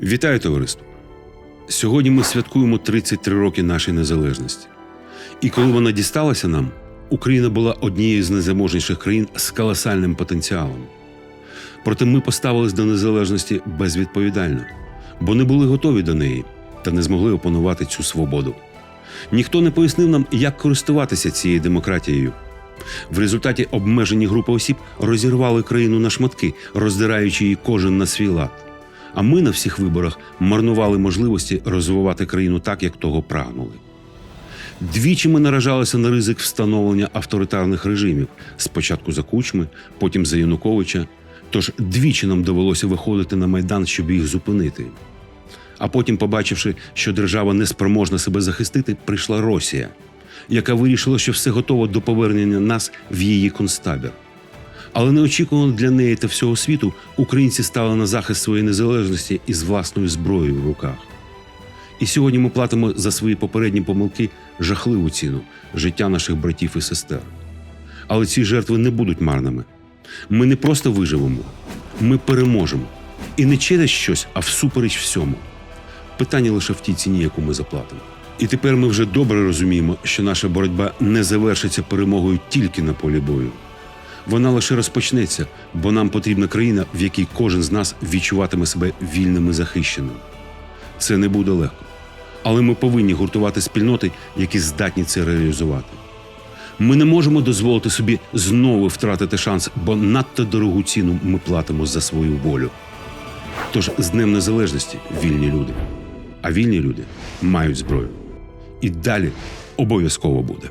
Вітаю товариство! Сьогодні ми святкуємо 33 роки нашої незалежності. І коли вона дісталася нам, Україна була однією з найзаможніших країн з колосальним потенціалом. Проте ми поставились до незалежності безвідповідально, бо не були готові до неї та не змогли опанувати цю свободу. Ніхто не пояснив нам, як користуватися цією демократією. В результаті обмежені групи осіб розірвали країну на шматки, роздираючи її кожен на свій лад. А ми на всіх виборах марнували можливості розвивати країну так, як того прагнули. Двічі ми наражалися на ризик встановлення авторитарних режимів спочатку за кучми, потім за Януковича. Тож двічі нам довелося виходити на майдан, щоб їх зупинити. А потім, побачивши, що держава не спроможна себе захистити, прийшла Росія, яка вирішила, що все готово до повернення нас в її концтабір. Але неочікувано для неї та всього світу українці стали на захист своєї незалежності із власною зброєю в руках. І сьогодні ми платимо за свої попередні помилки жахливу ціну життя наших братів і сестер. Але ці жертви не будуть марними. Ми не просто виживемо, ми переможемо. І не через щось, а всупереч всьому. Питання лише в тій ціні, яку ми заплатимо. І тепер ми вже добре розуміємо, що наша боротьба не завершиться перемогою тільки на полі бою. Вона лише розпочнеться, бо нам потрібна країна, в якій кожен з нас відчуватиме себе вільним і захищеним. Це не буде легко. Але ми повинні гуртувати спільноти, які здатні це реалізувати. Ми не можемо дозволити собі знову втратити шанс, бо надто дорогу ціну ми платимо за свою волю. Тож з Днем Незалежності вільні люди. А вільні люди мають зброю. І далі обов'язково буде.